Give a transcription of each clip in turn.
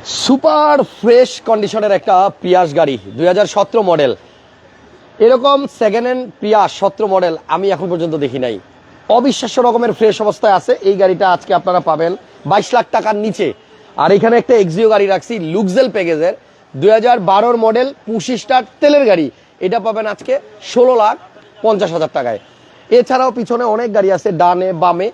Super fresh কন্ডিশনের একটা পিয়াস গাড়ি, দুই হাজার সতেরো মডেল। এরকম সেকেন্ড হ্যান্ড পিয়াস সতেরো মডেল আমি এখন পর্যন্ত দেখি নাই। অবিশ্বাস্য রকমের ফ্রেশ অবস্থায় আছে। এই গাড়িটা আজকে আপনারা পাবেন বাইশ লাখ টাকার নিচে। আর এখানে একটা এক্সিও গাড়ি রাখছি লুকজেল প্যাকেজের দুই হাজার বারোর মডেল পুশি স্টার তেলের গাড়ি। এটা পাবেন আজকে ষোলো লাখ পঞ্চাশ হাজার টাকায়। এছাড়াও পিছনে অনেক গাড়ি আছে, ডানে, বামে।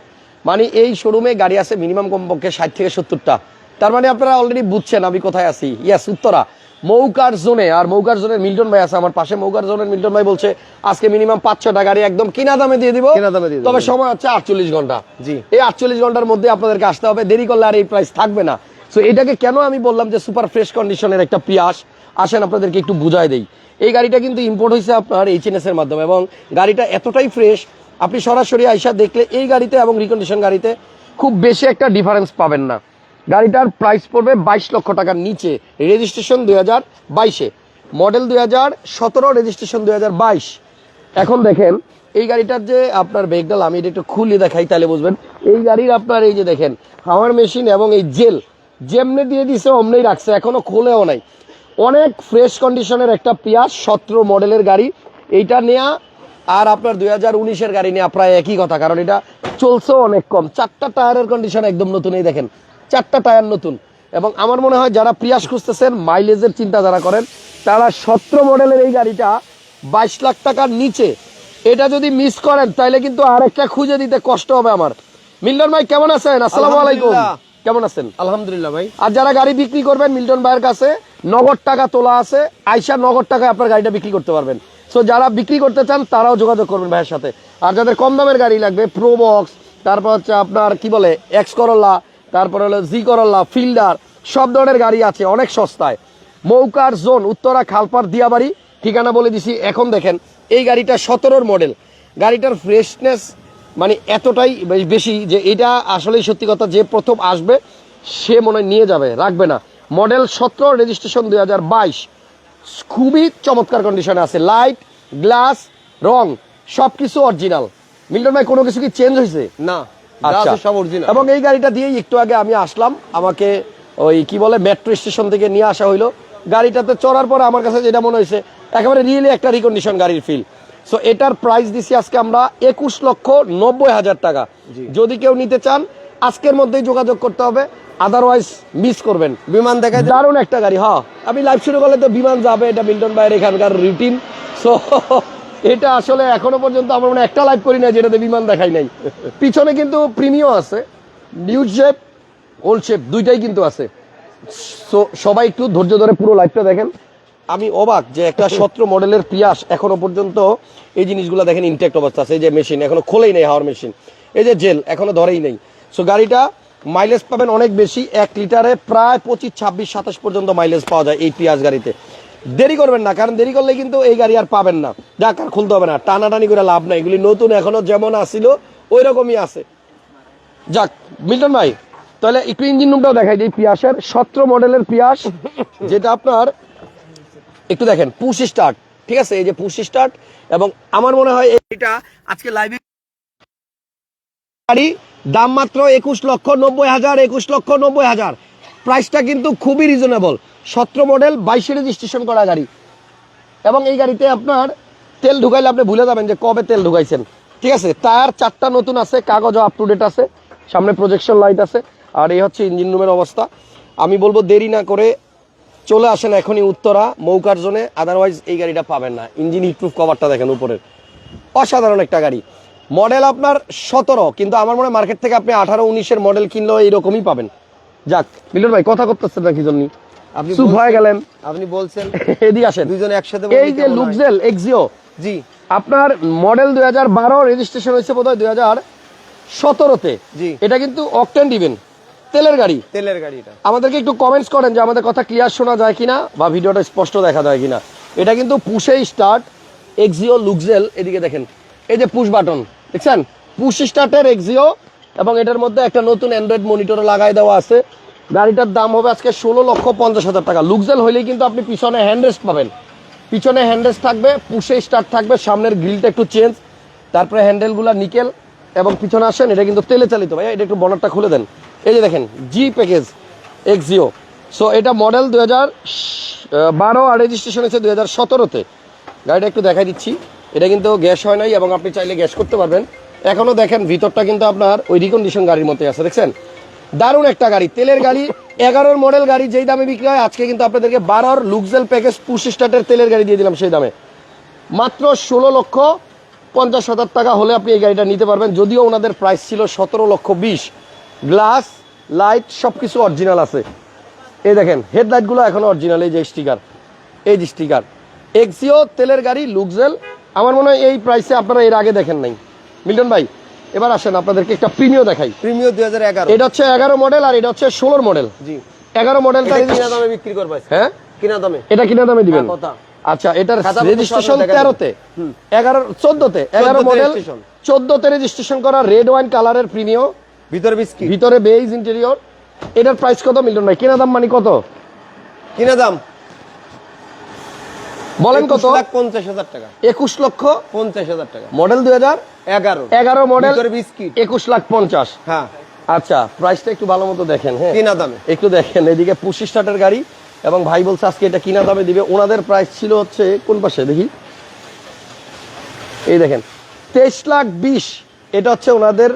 মানে এই শোরুমে গাড়ি আছে মিনিমাম কমপক্ষে ষাট থেকে সত্তরটা। তার মানে আপনারা অলরেডি বুঝছেন আমি কোথায় আছি। ইয়াস উত্তরা। মৌকার জোনে আর মৌকার জোনের মিল্টন ভাই আছে আমার পাশে। মৌকার জোনের মিল্টন ভাই বলছে আজকে মিনিমাম পাঁচ ছটা গাড়ি একদম কিনা দামে দিয়ে দিব। কিনা দামে দিয়ে। তবে সময় হচ্ছে আটচল্লিশ ঘণ্টা। জি। এই আটচল্লিশ ঘণ্টার মধ্যে আপনাদেরকে আসতে হবে। দেরি করলে আর এই প্রাইস থাকবে না। সো এটাকে কেন আমি বললাম যে সুপার ফ্রেশ কন্ডিশনের একটা পিয়াস আসেন আপনাদেরকে একটু বুঝাই দেই। এই গাড়িটা কিন্তু ইম্পোর্ট হয়েছে আপনার এইচএনএস এর মাধ্যমে এবং গাড়িটা এতটাই ফ্রেশ আপনি সরাসরি আইসা দেখলে এই গাড়িতে এবং রিকন্ডিশন গাড়িতে খুব বেশি একটা ডিফারেন্স পাবেন না। গাড়িটার প্রাইস পড়বে বাইশ লক্ষ টাকার নিচে। রেজিস্ট্রেশন দুই হাজার বাইশে। মডেল দুই হাজার সতেরো রেজিস্ট্রেশন দুই হাজার বাইশ। এখন দেখেন, এই গাড়িটার যে আপনার ভেহিকল আমি এটা একটু খুলে দেখাই, তাহলে বুঝবেন। এই গাড়ির আপনার এই যে দেখেন হাওয়ার মেশিন এবং এই জেল যেমনি দিয়ে দিছে, অমনি রাখছে, এখনও খোলেও নাই। অনেক ফ্রেশ কন্ডিশনের একটা পিয়াস সতেরো মডেলের গাড়ি। এইটা নেয়া আর আপনার দুই হাজার উনিশের গাড়ি নেওয়া প্রায় একই কথা, কারণ এটা চলছেও অনেক কম। চারটা টায়ারের কন্ডিশন একদম নতুন, এই দেখেন। চারটা টায়ার নতুন। এবং আমার মনে হয় যারা প্রিয়াস খুঁজতেছেন মাইলেজের চিন্তা যারা করেন তারা সতেরো মডেলের এই গাড়িটা বাইশ লাখ টাকার নিচে। এটা যদি মিস করেন তাহলে কিন্তু আরেকটা খুঁজে দিতে কষ্ট হবে আমার। মিল্টন ভাই কেমন আছেন? আসসালামু আলাইকুম। কেমন আছেন? আলহামদুলিল্লাহ ভাই। আর যারা গাড়ি বিক্রি করবেন মিল্টন ভাইয়ের কাছে নগদ টাকা তোলা আছে। আইসা নগদ টাকায় আপনার গাড়িটা বিক্রি করতে পারবেন। সো যারা বিক্রি করতে চান তারাও যোগাযোগ করবেন ভাইয়ের সাথে। আর যাদের কম দামের গাড়ি লাগবে প্রো বক্স তারপর হচ্ছে আপনার কি বলে এক্স করল্লা তারপর হলো জি করল্লা, ফিল্ডার, সব ধরনের গাড়ি আছে, অনেক সস্তায়। মৌকার জোন, উত্তরা খালপার দিয়াবাড়ি, ঠিকানা বলে দিছি, এখন দেখেন, এই গাড়িটা সতেরোর মডেল গাড়িটার ফ্রেশনেস মানে এতটাই বেশি যে এটা আসলেই সত্যি কথা, যে প্রথম আসবে, সে মনে নিয়ে যাবে, রাখবে না। মডেল সতেরো রেজিস্ট্রেশন দুই হাজার বাইশ। খুবই চমৎকার কন্ডিশনে আছে লাইট গ্লাস রং সব কিছু অরিজিনাল মিল্টন ভাই, কোনো কিছু কি চেঞ্জ হয়েছে? না। সব অরিজিনাল এবং এই গাড়িটা দিয়েই একটু আগে আমি আসলাম। আমাকে ওই কি বলে মেট্রো স্টেশন থেকে নিয়ে আসা হইল। গাড়িটাতে চড়ার পরে আমার কাছে যেটা মনে হয়েছে একেবারে রিয়েলি একটা রিকন্ডিশন গাড়ির ফিল সো এটার প্রাইস দিছি আজকে আমরা একুশ লক্ষ নব্বই হাজার টাকা। যদি কেউ নিতে চান আজকের মধ্যেই যোগাযোগ করতে হবে। আদারওয়াইজ মিস করবেন। বিমান দেখাই দেন। দারুণ একটা গাড়ি হ্যাঁ। আমি লাইভ শুরু করলে তো বিমান যাবে এটা মিল্টন ভাইয়ের এখানকার রুটিন সো এটা আসলে এখনও পর্যন্ত আমরা মানে একটা লাইভ করি না যেটাতে বিমান দেখাই নাই। পিছনে কিন্তু প্রিমিও আছে নিউজ শেপ ওল্ড শেপ দুইটাই কিন্তু আছে। সো সবাই একটু ধৈর্য ধরে পুরো লাইভটা দেখেন। আমি অবাক যে একটা সতেরো মডেলের পিয়াস এখনও পর্যন্ত এই জিনিসগুলো দেখেন ইনটেক্ট অবস্থা আছে। এই যে মেশিন এখনও খোলেই নেই হাওয়ার মেশিন এই যে জেল এখনও ধরেই নেই। সো গাড়িটা মাইলেজ পাবেন অনেক বেশি। এক লিটারে প্রায় পঁচিশ, ছাব্বিশ, সাতাশ পর্যন্ত মাইলেজ পাওয়া যায় এই পিয়াজ গাড়িতে। দেরি করবেন না, কারণ দেরি করলে কিন্তু এই গাড়ি আর পাবেন না। যাক, আর খুলতে হবে না, টানাটানি করে লাভ নাই। এগুলি নতুন, এখনও যেমন আসিল ওই রকমই আছে। যাক, মিল্টন ভাই, তাহলে একটু ইঞ্জিন রুমটাও দেখাই দিই, পিয়াসের সতেরো মডেলের পিয়াস, যেটা আপনার, একটু দেখেন পুশ স্টার্ট ঠিক আছে? এই যে পুশ স্টার্ট এবং আমার মনে হয় এটা আজকে লাইভে গাড়ি, দাম মাত্র একুশ লক্ষ নব্বই হাজার, একুশ লক্ষ নব্বই হাজার। প্রাইসটা কিন্তু খুবই রিজনেবল সতেরো মডেল বাইশে রেজিস্ট্রেশন করা গাড়ি। এবং এই গাড়িতে আপনার তেল ঢুকাইলে আপনি ভুলে যাবেন যে কবে তেল ঢুকাইছেন। ঠিক আছে? টায়ার চারটা নতুন আছে কাগজও আপ টু ডেট আছে, সামনে প্রজেকশন লাইট আছে, আর এই হচ্ছে ইঞ্জিন রুমের অবস্থা। আমি বলব দেরি না করে চলে আসেন এখনই উত্তরা, মৌকার জোনে। আদারওয়াইজ এই গাড়িটা পাবেন না। ইঞ্জিন হিটপ্রুফ কভারটা দেখেন উপরের। অসাধারণ একটা গাড়ি। মডেল আপনার সতেরো, কিন্তু আমার মনে মার্কেট থেকে আপনি আঠারো, উনিশের মডেল কিনলেও এইরকমই পাবেন। যাক মিলন ভাই, কথা করতেছেন না কি জন্য চুপ হয়ে গেলেন। আপনি বলছেন এদিকে আসেন। দুইজনে একসাথে এই যে লুকজেল এক্সিও জি। আপনার মডেল দুই হাজার বারো রেজিস্ট্রেশন হয়েছে বোধ হয় দুই হাজার সতেরোতে। জি। এটা কিন্তু অকটেন দিবেন তেলের গাড়ি। তেলের গাড়ি এটা। আমাদেরকে একটু কমেন্টস করেন যে আমাদের কথা ক্লিয়ার শোনা যায় কিনা বা ভিডিওটা স্পষ্ট দেখা যায় কিনা। এটা কিন্তু পুষেই স্টার্ট এক্সিও লুকজেল এদিকে দেখেন। এই যে পুশ বাটন দেখছেন? পুশ স্টার্টের এক্সিও এবং এটার মধ্যে একটা নতুন অ্যান্ড্রয়েড মনিটর লাগাই দেওয়া আছে। গাড়িটার দাম হবে আজকে ষোলো লক্ষ পঞ্চাশ হাজার টাকা। লুকজেল হইলেই কিন্তু আপনি পিছনে হ্যান্ডরেস্ট পাবেন। পিছনে হ্যান্ডরেস্ট থাকবে পুষে স্টার্ট থাকবে, সামনের গ্রিলটা একটু চেঞ্জ তারপরে হ্যান্ডেলগুলো নিকেল এবং পিছনে আসেন, এটা কিন্তু তেলে চালিত ভাই এটা একটু বনারটা খুলে দেন। এই যে দেখেন জি প্যাকেজ এক্সিও সো এটা মডেল দু হাজার বারো, আর রেজিস্ট্রেশন হয়েছে দু হাজার সতেরোতে। গাড়িটা একটু দেখাই দিচ্ছি। এটা কিন্তু গ্যাস হয় নাই, এবং আপনি চাইলে গ্যাস করতে পারবেন। এখনও দেখেন, ভিতরটা কিন্তু আপনার ওই রিকন্ডিশন গাড়ির মতোই আছে, দেখছেন? দারুণ একটা গাড়ি, তেলের গাড়ি, এগারোর মডেল গাড়ি, যেই দামে বিক্রি হয়, আজকে কিন্তু আপনাদেরকে বারোর লুকজেল প্যাকেজ পুশ স্টার্টের তেলের গাড়ি দিয়ে দিলাম সেই দামে। মাত্র ষোলো লক্ষ পঞ্চাশ হাজার টাকা হলে আপনি এই গাড়িটা নিতে পারবেন, যদিও ওনাদের প্রাইস ছিল সতেরো লক্ষ বিশ। গ্লাস লাইট সব কিছু অরিজিনাল আছে। এই দেখেন হেডলাইটগুলো এখন অরিজিনাল এই যে স্টিকার এই যে স্টিকার এক্সিও তেলের গাড়ি লুকজেল আমার মনে হয় এই প্রাইসে আপনারা এর আগে দেখেন নাই। মিল্টন ভাই এবার আসেন আপনাদেরকে একটা প্রিমিয় দেখাই। প্রিমিয়ার দুই এটা হচ্ছে এগারো মডেল আর এটা হচ্ছে ষোলোর মডেল। জি। এগারো মডেলটা কিনা দামে বিক্রি করব। হ্যাঁ? কিনা দামে। এটা কিনা দামে দিবেন। হ্যাঁ, আচ্ছা এটার রেজিস্ট্রেশন তেরোতে। এগারো চোদ্দতে। এগারো 14 তে মডেল। চোদ্দতে রেজিস্ট্রেশন করা রেড ওয়াইন কালারের প্রিমিয় ভিতরে বিস্কিট। ভিতরে বেইজ ইন্টেরিয়র এটার প্রাইস কত মিলন ভাই? কিনা দাম মানে কত? কিনা দাম? বলেন কত? 21 পঞ্চাশ হাজার টাকা। একুশ লক্ষ পঞ্চাশ হাজার টাকা। মডেল দুই হাজার এগারো। এগারো মডেল বিস্কিট। একুশ লাখ পঞ্চাশ। হ্যাঁ। আচ্ছা প্রাইসটা একটু ভালো মতো দেখেন হ্যাঁ? কিনা দামে। একটু দেখেন এদিকে পঁচিশ স্টার্টের গাড়ি এবং ভাই বলছে আজকে এটা কিনা দামে দিবে। ওনাদের প্রাইস ছিল হচ্ছে কোন পাশে? দেখি। এই দেখেন তেইশ লাখ বিশ এটা হচ্ছে ওনাদের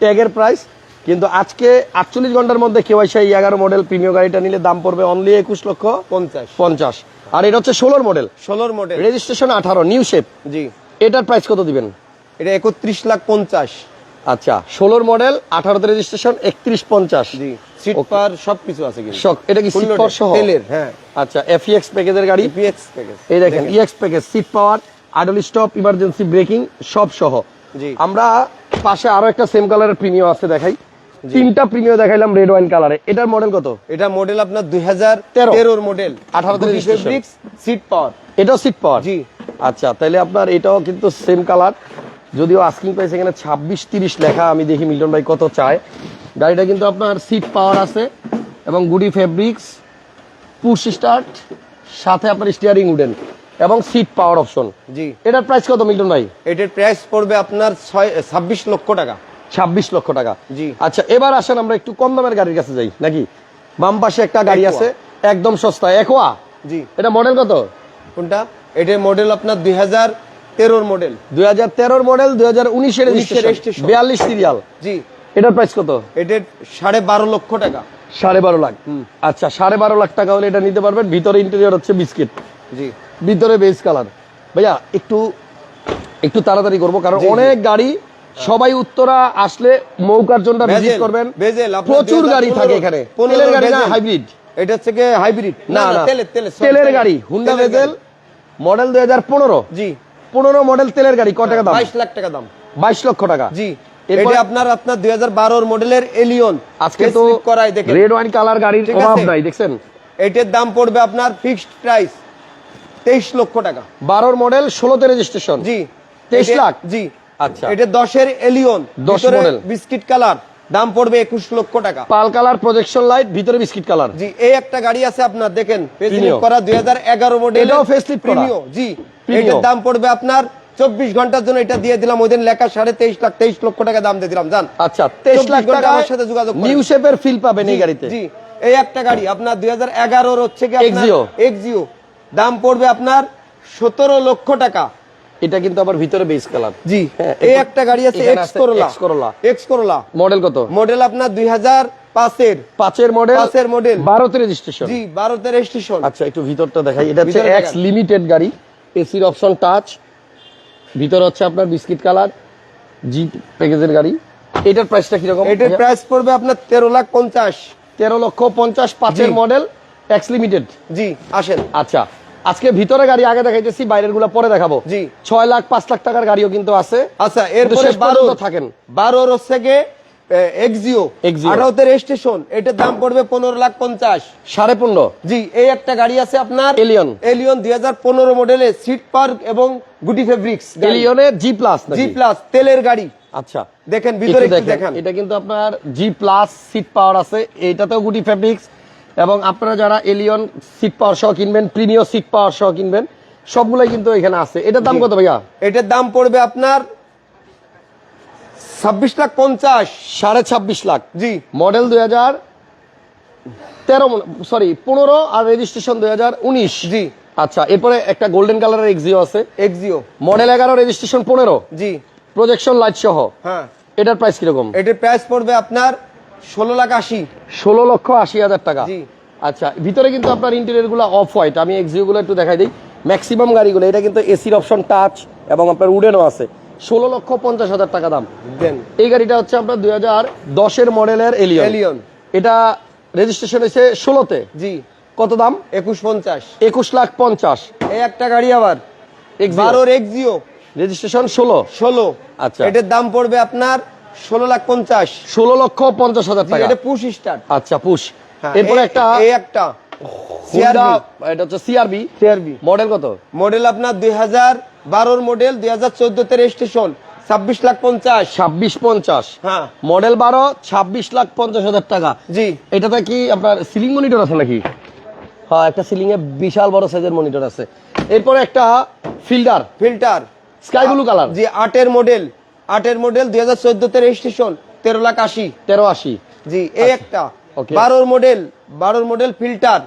ট্যাগের প্রাইস কিন্তু আজকে আটচল্লিশ ঘণ্টার মধ্যে কেউ সেই এগারো মডেল প্রিমিয় গাড়িটা নিলে দাম পড়বে অনলি একুশ লক্ষ পঞ্চাশ। পঞ্চাশ। আর এটা হচ্ছে ষোলোর মডেল ষোলোর মডেল রেজিস্ট্রেশন আঠারো নিউ শেপ জি। এটার প্রাইস কত দিবেন? এটা একত্রিশ লাখ পঞ্চাশ। আচ্ছা ষোলোর মডেল আঠারোতে রেজিস্ট্রেশন একত্রিশ পঞ্চাশ। জি সিট. পার সবকিছু আছে কিন্তু। শক এটা কি সিট loaded, সহ? তেলের হ্যাঁ। আচ্ছা এফইএক্স প্যাকেজের গাড়ি? প্যাকেজ এই দেখেন EX package seat power stop emergency braking সব সহ। জি। আমরা পাশে আরও একটা সেম কালারের প্রিমিয়াম আছে দেখাই। তিনটা প্রিমিয়াম দেখাইলাম রেড ওয়াইন কালারে এটার মডেল কত? এটা মডেল আপনার দুই হাজার তেরোর মডেল 18 তে registration। সিট পাওয়ার এটাও সিট পাওয়ার জি। আচ্ছা তাহলে আপনার এটাও কিন্তু সেম কালার যদিও আস্কিং প্রাইস এখানে ছাব্বিশ তিরিশ লেখা আমি দেখি মিল্টন ভাই কত চায়। গাড়িটা কিন্তু আপনার সিট পাওয়ার আছে এবং গুডি ফেব্রিক্স পুশ স্টার্ট সাথে আপনার স্টিয়ারিং উডেন এবং সিট পাওয়ার অপশন জি। এটার প্রাইস কত মিল্টন ভাই? এটার প্রাইস পড়বে আপনার ছয় ছাব্বিশ লক্ষ টাকা। ছাব্বিশ লক্ষ টাকা। জি। আচ্ছা এবার আসেন আমরা একটু কম দামের গাড়ির কাছে যাই নাকি? বাম পাশে একটা গাড়ি আছে একদম সস্তা একোয়া জি। এটা মডেল কত? কোনটা? এটার মডেল আপনার দুই হাজার তেরোর মডেল দুই হাজার তেরোর মডেল দুই হাজার উনিশের বিয়াল্লিশ সিরিয়াল জি। এটার প্রাইস কত? এটার সাড়ে বারো লক্ষ টাকা। সাড়ে বারো লাখ। আচ্ছা সাড়ে বারো লাখ টাকা হলে এটা নিতে পারবেন। ভিতরে ইন্টেরিয়র হচ্ছে বিস্কিট জি। ভিতরে বেস কালার ভাইয়া একটু একটু তাড়াতাড়ি করব কারণ। অনেক গাড়ি সবাই উত্তরা আসলে মৌকার জন্য ভিজিট করবেন। প্রচুর গাড়ি থাকে এখানে। তেলের গাড়ি না হাইব্রিড এটা গিয়ে হাইব্রিড না না তেলের। গাড়ি হুন্ডা বেজেল মডেল দুই হাজার পনেরো। জি। পনেরো মডেল তেলের গাড়ি ক টাকা দাম? বাইশ লাখ টাকা দাম। বাইশ লক্ষ টাকা। জি। এরপর- আপনার আপনার দুই হাজার বারোর মডেলের এলিয়ন আজকে তো করাই দেখেন। রেড ওয়াইন কালার গাড়ির অভাব নাই দেখছেন? এটার দাম পড়বে আপনার ফিক্সড প্রাইস তেইশ লক্ষ টাকা। বারোর মডেল ষোলোতে রেজিস্ট্রেশন জি। 23 এটা- লাখ? জি। আচ্ছা। এটা দশের এলিয়ন 10 ভিতরে model। বিস্কিট কালার দাম পড়বে একুশ লক্ষ টাকা। পাল কালার প্রজেকশন লাইট ভিতরে বিস্কিট কালার জি এই একটা গাড়ি আছে আপনার দেখেন করা দুই হাজার এগারো মডেল প্রিমিও জি। এটার দাম পড়বে আপনার চব্বিশ ঘণ্টার জন্য এটা দিয়ে দিলাম ওই দিন লেখা সাড়ে তেইশ লাখ তেইশ লক্ষ টাকা দাম দিয়ে দিলাম জান। আচ্ছা তেইশ লাখ টাকা আমার সাথে যোগাযোগ। নিউ শেপের ফিল পাবেন এই গাড়িতে। জি এই একটা গাড়ি আপনার দুই হাজার এগারোর হচ্ছে কি। এক্সিও দাম পড়বে আপনার সতেরো লক্ষ টাকা। এটা কিন্তু আবার ভিতরে বেস কালার জি হ্যাঁ, এই একটা গাড়ি আছে X Corolla X Corolla। X Corolla model কত? মডেল আপনার দুই হাজার পাঁচের। পাঁচের মডেল পাঁচের মডেল বারোতে রেজিস্ট্রেশন জি বারোতে রেজিস্ট্রেশন আচ্ছা একটু ভিতরটা দেখাই। এটা হচ্ছে এক্স লিমিটেড গাড়ি। এসির অপশন টাচ ভিতর হচ্ছে আপনার বিস্কিট কালার জি প্যাকেজের গাড়ি। এটার প্রাইসটা কীরকম? এটার প্রাইস পড়বে আপনার তেরো লাখ পঞ্চাশ। তেরো লক্ষ পঞ্চাশ পাঁচের। মডেল এক্স লিমিটেড জি আসেন। আচ্ছা আজকে ভিতরে গাড়ি আগে দেখাইতেছি বাইরেরগুলা পরে দেখাবো। জি। ছয় লাখ পাঁচ লাখ টাকার গাড়িও কিন্তু আছে। আচ্ছা এর শেষ বারো। পর্যন্ত থাকেন। বারোর হচ্ছে গিয়ে এক্সিও Exio। আঠারোতে রেজিস্ট্রেশন এটার দাম পড়বে পনেরো লাখ পঞ্চাশ। সাড়ে পনেরো। জি এই একটা গাড়ি আছে আপনার Allion। এলিয়ন দুই হাজার পনেরো সিট পার্ক এবং গুটি ফেব্রিক্স এলিয়নের জি প্লাস জি প্লাস তেলের গাড়ি। আচ্ছা। দেখেন ভিতরে দেখেন এটা কিন্তু আপনার জি প্লাস সিট পাওয়ার আছে। এইটাতেও গুটি ফেব্রিক্স এবং আপনারা যারা এলিয়ন সিট পাওয়ার সহ কিনবেন প্রিমিয় সিট পাওয়ার সহ কিনবেন সবগুলাই কিন্তু এখানে আছে। এটার দাম কত ভাইয়া? এটার দাম পড়বে আপনার ছাব্বিশ লাখ পঞ্চাশ সাড়ে ছাব্বিশ লাখ। জি। মডেল দুই হাজার তেরো সরি পনেরো আর রেজিস্ট্রেশন দুই হাজার উনিশ। জি। আচ্ছা এরপরে একটা গোল্ডেন কালারের এক্সিও আছে। এক্সিও মডেল এগারো রেজিস্ট্রেশন পনেরো। জি। প্রজেকশন লাইট সহ। হ্যাঁ। এটার প্রাইস কীরকম? এটার প্রাইস পড়বে আপনার ষোলো লাখ আশি। ষোলো লক্ষ আশি হাজার টাকা। জি। আচ্ছা ভিতরে কিন্তু আপনার ইন্টেরিয়রগুলো অফ হোয়াইট আমি এক্সিও গুলো একটু দেখাই দিই। ম্যাক্সিমাম গাড়িগুলো এটা কিন্তু এসির অপশন টাচ এবং আপনার উডেনও আছে। ষোলো লক্ষ পঞ্চাশ হাজার টাকা দাম। দেন। এই গাড়িটা হচ্ছে আপনার দুই হাজার দশের মডেলের এলিয়ন এলিয়ন এটা রেজিস্ট্রেশন হয়েছে ষোলোতে। জি। কত দাম? একুশ পঞ্চাশ। একুশ লাখ পঞ্চাশ। এই একটা গাড়ি আবার। বারোর এক্সিও রেজিস্ট্রেশন ষোলো। ষোলো। আচ্ছা। এটার দাম পড়বে আপনার ষোলো লাখ পঞ্চাশ। ষোলো লক্ষ পঞ্চাশ হাজার টাকা। এটা পুশ স্টার্ট আচ্ছা পুশ এরপরে একটা এই একটা। এটা হচ্ছে সিআরবি সিআরবি মডেল কত? মডেল আপনার দুই হাজার বারোর মডেল দুই হাজার চোদ্দতে রেজিস্ট্রেশন ছাব্বিশ লাখ পঞ্চাশ। ছাব্বিশ পঞ্চাশ। হ্যাঁ। মডেল বারো ছাব্বিশ লাখ পঞ্চাশ হাজার টাকা। জি। এটাতে কি আপনার সিলিং মনিটর আছে নাকি? হ্যাঁ একটা সিলিং এ বিশাল বড় সাইজের মনিটর আছে। এরপরে একটা Fielder Fielder sky blue colour জি আটের মডেল আটের মডেল দুই হাজার চোদ্দতে রেজিস্ট্রেশন তেরো লাখ আশি। তেরো আশি। জি এই একটা। বারোর মডেল বারোর মডেল ফিল্টার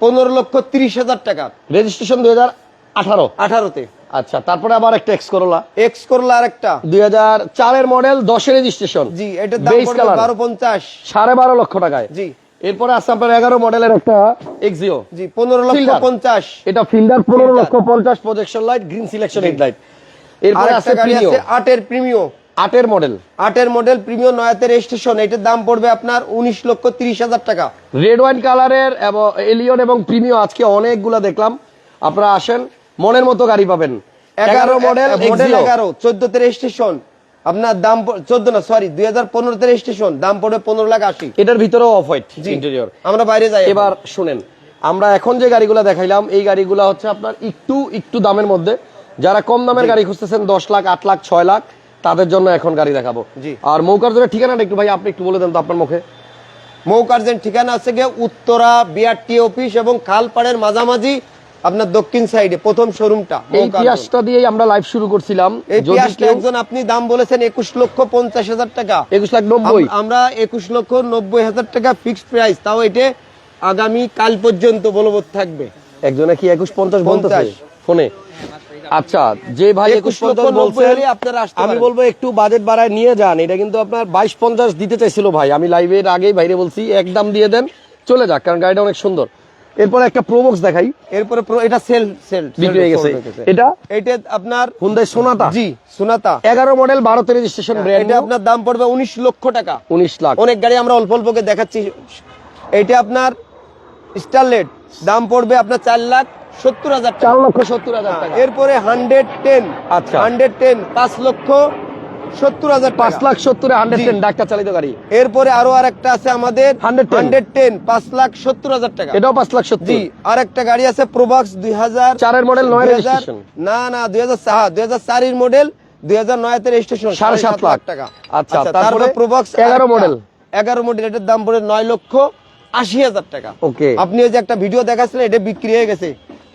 পনেরো লক্ষ তিরিশ হাজার টাকা। রেজিস্ট্রেশন দুই হাজার আঠারো। আঠারোতে। আচ্ছা তারপরে আবার একটা এক্স করোলা এক্স করলা আর একটা। দুই হাজার চারের মডেল দশের রেজিস্ট্রেশন জি কালার বারো পঞ্চাশ। সাড়ে বারো লক্ষ টাকায়। জি। এরপরে আছে আপনার এগারো মডেলের একটা এক্সিও জি পনেরো লক্ষ পঞ্চাশ। এটা ফিল্ডার পনেরো লক্ষ পঞ্চাশ projection light green selection headlight আর এরপরে আছে আটের প্রিমিও আটের মডেল আটের মডেল প্রিমিও নয়াতে রেজিস্ট্রেশন এটার দাম পড়বে আপনার উনিশ লক্ষ তিরিশ হাজার টাকা। রেড ওয়াইন কালারের এবং এলিয়ন এবং প্রিমিও আজকে অনেকগুলা দেখলাম। আপনারা আসেন মনের মতো গাড়ি পাবেন। এগারো মডেল মডেল এগারো চোদ্দতে রেজিস্ট্রেশন আপনার দাম চোদ্দ না সরি দুই হাজার পনেরোতে রেজিস্ট্রেশন দাম পড়বে পনেরো লাখ আশি। এটার ভিতরেও অফ হোয়াইট ইন্টেরিয়র আমরা বাইরে যাই এবার শুনেন আমরা এখন যে গাড়িগুলো দেখাইলাম এই গাড়িগুলো হচ্ছে আপনার একটু একটু দামের মধ্যে। যারা কম দামের গাড়ি খুঁজতেছেন দশ লাখ আট লাখ ছয় লাখ তাদের জন্য এখন গাড়ি দেখাবো। জি। আর মৌকার ঠিকানাটা একটু ভাই আপনি একটু বলে দেন তো আপনার মুখে। মৌকার্জেন ঠিকানা আছে গিয়ে উত্তরা বিআরটি অফিস এবং খালপাড়ের মাঝামাঝি আপনার দক্ষিণ সাইডে প্রথম শোরুমটা এই পিয়াসটা দিয়েই আমরা লাইভ শুরু করছিলাম। এই পিয়াসটা একজন আপনি দাম বলেছেন একুশ লক্ষ পঞ্চাশ হাজার টাকা। একুশ লাখ নব্বই। আমরা একুশ লক্ষ নব্বই হাজার টাকা ফিক্সড প্রাইস তাও এটা আগামী কাল পর্যন্ত বলবৎ থাকবে। একজনে কি একুশ পঞ্চাশ 50 ফোনে। আচ্ছা যে ভাই একুশ 21 লক্ষ পঞ্চাশ বলছেন আমি বলব একটু বাজেট বাড়ায় নিয়ে যান এটা কিন্তু আপনার বাইশ পঞ্চাশ দিতে চাইছিল ভাই। আমি লাইভের আগেই বাইরে বলছি একদম দিয়ে দেন চলে যাক কারণ গাড়িটা অনেক সুন্দর। এরপরে একটা প্রোবক্স দেখাই। এরপরে এটা সেল সেল বিক্রি হয়ে গেছে। এটা এটা আপনার হুন্দাই সোনাটা জি সোনাতা এগারো মডেল বারোতে রেজিস্ট্রেশন ব্র্যান্ড এটা আপনার দাম পড়বে উনিশ লক্ষ টাকা। উনিশ লাখ। অনেক গাড়ি আমরা অল্প অল্পকে দেখাচ্ছি। এটা আপনার স্টারলেট দাম পড়বে আপনার চার লাখ সত্তর হাজার টাকা। চার লক্ষ। সত্তর হাজার টাকা। এরপরে হান্ড্রেড টেন আচ্ছা। হান্ড্রেড টেন পাঁচ লক্ষ সত্তর হাজার পাঁচ লাখ সত্তরে হান্ড্রেড টেন ডাক্তার চালিত গাড়ি। এরপরে আরও আর একটা আছে আমাদের হান্ড্রেড টেন পাঁচ লাখ সত্তর হাজার টাকা। এটাও পাঁচ লাখ সত্তর। আর একটা গাড়ি আছে প্রোবাক্স দুই হাজার চারের model, নয় 2000 registration। না না দুই হাজার দুই হাজার চারের মডেল দুই হাজার নয়তে রেজিস্ট্রেশন সাড়ে সাত লাখ। টাকা। আচ্ছা, তারপরে তারপরে প্রোবাক্স 11 model। এগারো মডেল এটার দাম পড়ে নয় লক্ষ আশি হাজার টাকা। ওকে আপনি ওই যে একটা ভিডিও দেখাচ্ছিলেন এটা বিক্রি হয়ে গেছে।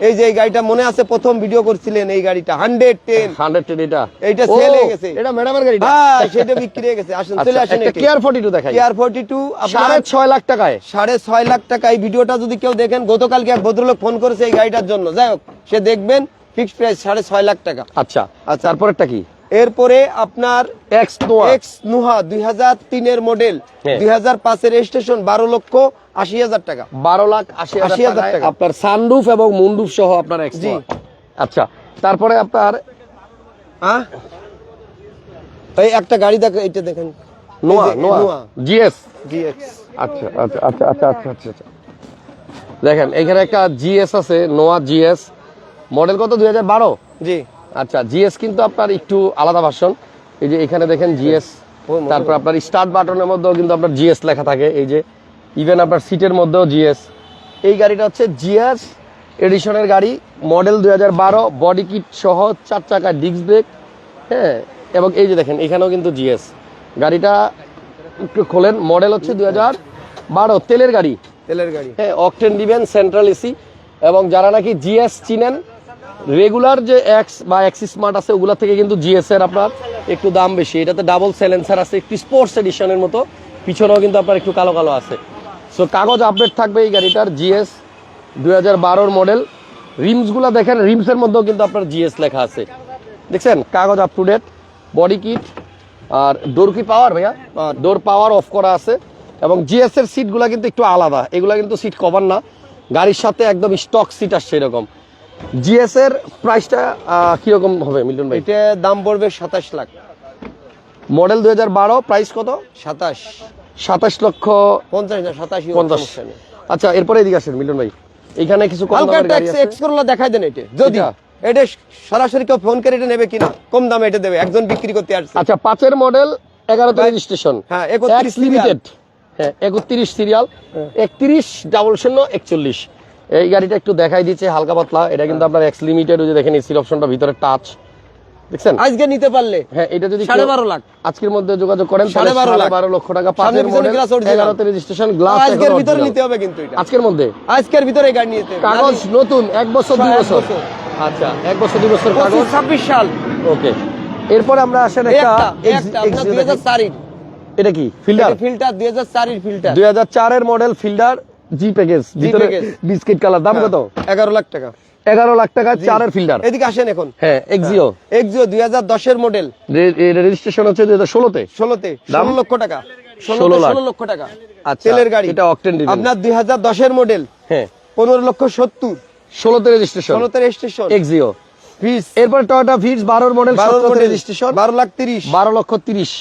এই যে এই গাড়িটা মনে আছে প্রথম ভিডিও করছিলেন এই গাড়িটা? হান্ড্রেড টেন হান্ড্রেড টেন এটা। এইটা ও, sale হয়ে গেছে। এটা ম্যাডামের গাড়িটা? হ্যাঁ সেটা বিক্রি হয়ে গেছে। আসেন চলে আচ্ছা আসেন একটা কেয়ার ফর্টি টু দেখাই। কেয়ার ফোর্টি টু সাড়ে ছয় লাখ টাকায়। সাড়ে ছয় লাখ টাকা এই ভিডিওটা যদি কেউ দেখেন গতকালকে এক ভদ্রলোক ফোন করেছে এই গাড়িটার জন্য। যাই হোক সে দেখবেন ফিক্সড প্রাইস সাড়ে ছয় লাখ টাকা। আচ্ছা আচ্ছা। তারপরেরটা কি? এরপরে আপনার এক্স নুহা দুই হাজার তিনের মডেল হ্যাঁ। দুই হাজার পাঁচের রেজিস্ট্রেশন বারো লক্ষ আশি হাজার টাকা। বারো লাখ আশি হাজার টাকা। আপনার সানরুফ এবং মুন্ডুফ সহ আপনার জি। আচ্ছা তারপরে আপনার হ্যাঁ এই একটা গাড়ি দেখো এটা দেখেন। নোয়া জিএস আচ্ছা আচ্ছা আচ্ছা আচ্ছা আচ্ছা আচ্ছা আচ্ছা। দেখেন এখানে একটা জিএস আছে নোয়া জিএস মডেল কত? দুই হাজার বারো? জি। আচ্ছা জিএস কিন্তু আপনার একটু আলাদা ভার্সন এই যে এখানে দেখেন জিএস। তারপর আপনার স্টার্ট বাটনের মধ্যেও কিন্তু আপনার জিএস লেখা থাকে। এই যে ইভেন আপনার সিটের মধ্যেও জিএস এই গাড়িটা হচ্ছে জিএস এডিশনের গাড়ি মডেল দুই হাজার বারো বডি কিট সহ চার চাকা ডিস্ক ব্রেক হ্যাঁ এবং এই যে দেখেন এখানেও কিন্তু জিএস গাড়িটা একটু খোলেন মডেল হচ্ছে দুই হাজার বারো তেলের গাড়ি। তেলের গাড়ি। হ্যাঁ অকটেন দিবেন সেন্ট্রাল এসি এবং যারা নাকি জিএস চিনেন রেগুলার যে এক্স বা এক্স স্মার্ট আছে ওগুলা থেকে কিন্তু জিএস এর আপনার একটু দাম বেশি। এটাতে ডাবল সাইলেন্সার আছে একটু স্পোর্টস এডিশনের মতো পিছনেও কিন্তু আপনার একটু কালো কালো আছে। সো কাগজ আপডেট থাকবে এই গাড়িটার জিএস দুই হাজার বারোর মডেল রিমসগুলো দেখেন রিমসের মধ্যেও কিন্তু আপনার জিএস লেখা আছে। দেখছেন? কাগজ up to date body kit R door কি পাওয়ার ভাইয়া ডোর পাওয়ার অফ করা আছে। এবং জিএস এর সিটগুলো কিন্তু একটু আলাদা। এগুলা কিন্তু সিট কভার না। গাড়ির সাথে একদম স্টক সিট আসছে এরকম। জিএস এর প্রাইসটা কীরকম হবে মিল্টন ভাই? এটা দাম পড়বে সাতাশ লাখ। মডেল দু হাজার বারো প্রাইস কত? সাতাশ। সাতাশ লক্ষ পঞ্চাশ না সাতাশ পঞ্চাশ। আচ্ছা এরপরে এদিকে আসেন মিলন ভাই। এখানে কিছু এক্স করলা দেখাই দেন এটা। যদি এটা? সরাসরি কেউ ফোন করে এটা নেবে কিনা? কম দামে এটা দেবে একজন বিক্রি করতে আসছে। আচ্ছা পাঁচের মডেল এগারোতে ভাই- রেজিস্ট্রেশন হ্যাঁ, 31 লিমিটেড হ্যাঁ একত্রিশ সিরিয়াল একত্রিশ ডাবল শূন্য একচল্লিশ। এই গাড়িটা একটু দেখাই দিচ্ছে হালকা পাতলা। এটা কিন্তু আপনার এক্স লিমিটেড ওই যে দেখেন এসির অপশনটা ভিতরে টাচ দেখছেন? আজকে নিতে পারলে হ্যাঁ এটা যদি সাড়ে বারো লাখ। আজকের মধ্যে যোগাযোগ করেন সাড়ে সাড়ে বারো বারো লাখ। বারো লক্ষ টাকা পাঁচের মডেল এগারোতে রেজিস্ট্রেশন গ্লাস আজকের ভিতরে নিতে হবে কিন্তু আজকের মধ্যে? আজকের ভিতরে গাড়ি নিতে কাগজ নতুন এক বছর দুই বছর। বছর। আচ্ছা এক বছর দুই বছর কাগজ? ছাব্বিশ সাল। ওকে। এরপরে আমরা আসেন একটা দুই হাজার চারির। এটা কি? ফিল্টার ফিল্টার দুই হাজার চারির ফিল্টার দুই হাজার চারের মডেল ফিল্টার জি প্যাকেজ ভিতরে বিস্কিট কালার। দাম কত? এগারো লাখ টাকা। এগারো লাখ টাকা চারের ফিল্টার এদিকে আসেন এখন। হ্যাঁ এক্সিও এক্সিও দুই হাজার দশের মডেল রেজিস্ট্রেশন হচ্ছে দুই হাজার ষোলোতে। ষোলোতে? ষোলো লক্ষ টাকা। 16 ষোলো লক্ষ টাকা। আচ্ছা তেলের গাড়ি। এটা অকটেন আপনার দুই হাজার দশের মডেল হ্যাঁ। পনেরো লক্ষ সত্তর। ষোলোতে রেজিস্ট্রেশন ষোলোতে রেজিস্ট্রেশন এক্সিও এরপর টয়োটা ফিটস বারোর মডেল রেজিস্ট্রেশন বারো লাখ তিরিশ। বারো লক্ষ তিরিশ।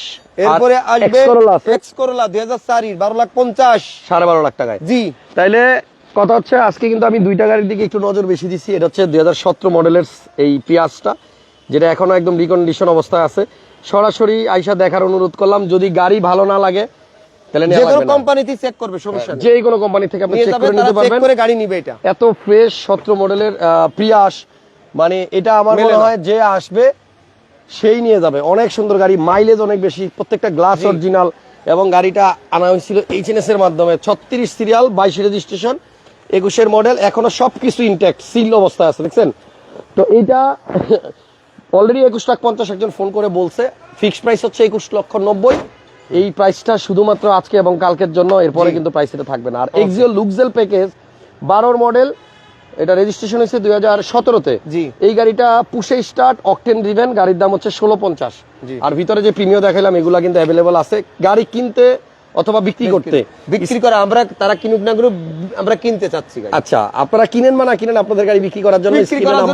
এরপরে আসবে এক্স করোলা দুই হাজার চারির বারো লাখ পঞ্চাশ। সাড়ে বারো লাখ টাকায়। জি। তাইলে কথা হচ্ছে আজকে কিন্তু আমি দুইটা গাড়ির দিকে একটু নজর বেশি দিচ্ছি। এটা হচ্ছে দুই হাজার সতেরো মডেলের এই পিয়াজটা যেটা এখনও একদম রিকন্ডিশন অবস্থায় আছে। সরাসরি আইসা দেখার অনুরোধ করলাম যদি গাড়ি ভালো না লাগে তাহলে যে কোনো কোম্পানিতে চেক করবে সমস্যা যে কোনো কোম্পানি থেকে আপনি চেক করে নিতে পারবেন। করে গাড়ি নিবে এটা। এত ফ্রেশ সতেরো মডেলের প্রিয়াস মানে এটা আমার মনে হয় যে আসবে সেই নিয়ে যাবে। অনেক সুন্দর গাড়ি মাইলেজ অনেক বেশি প্রত্যেকটা গ্লাস অরিজিনাল এবং গাড়িটা আনা হয়েছিল এইচএনএস এর মাধ্যমে। ছত্রিশ সিরিয়াল বাইশ রেজিস্ট্রেশন একুশের মডেল এখনও সব কিছু ইনট্যাক্ট সিল অবস্থায় আছে দেখছেন? তো এটা অলরেডি একুশ লাখ পঞ্চাশ একজন ফোন করে বলছে। ফিক্সড প্রাইস হচ্ছে একুশ লক্ষ নব্বই। এই প্রাইসটা শুধুমাত্র আজকে এবং কালকের জন্য এরপরে কিন্তু প্রাইস এটা থাকবে না। আর এক্সিও লুকজেল প্যাকেজ বারোর মডেল এটা রেজিস্ট্রেশন হয়েছে দুই হাজার সতেরোতে। এই গাড়িটা পুষে স্টার্ট অকটেন ড্রিভেন গাড়ির দাম হচ্ছে ষোলো পঞ্চাশ। আর ভিতরে যে প্রিমিয় দেখালাম এগুলা কিন্তু অ্যাভেলেবল আছে। গাড়ি কিনতে অথবা বিক্রি করতে। বিক্রি করে আমরা তারা কিনুক না করুক আমরা কিনতে চাচ্ছি আচ্ছা আপনারা কিনেন বা না কিনেন আপনাদের গাড়ি বিক্রি করার জন্য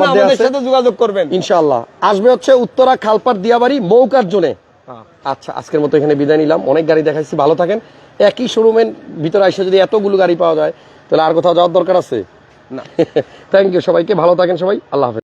আমাদের সাথে যোগাযোগ করবেন। ইনশাআল্লাহ। আসবে হচ্ছে উত্তরা খালপার দিয়াবাড়ি মৌকার জোনে। হ্যাঁ। আচ্ছা আজকের মতো এখানে বিদায় নিলাম। অনেক গাড়ি দেখাইছি ভালো থাকেন। একই শোরুমের ভিতরে এসে যদি এতগুলো গাড়ি পাওয়া যায় তাহলে আর কোথাও যাওয়ার দরকার আছে? না। থ্যাংক ইউ সবাইকে ভালো থাকেন সবাই। আল্লাহ হাফেজ।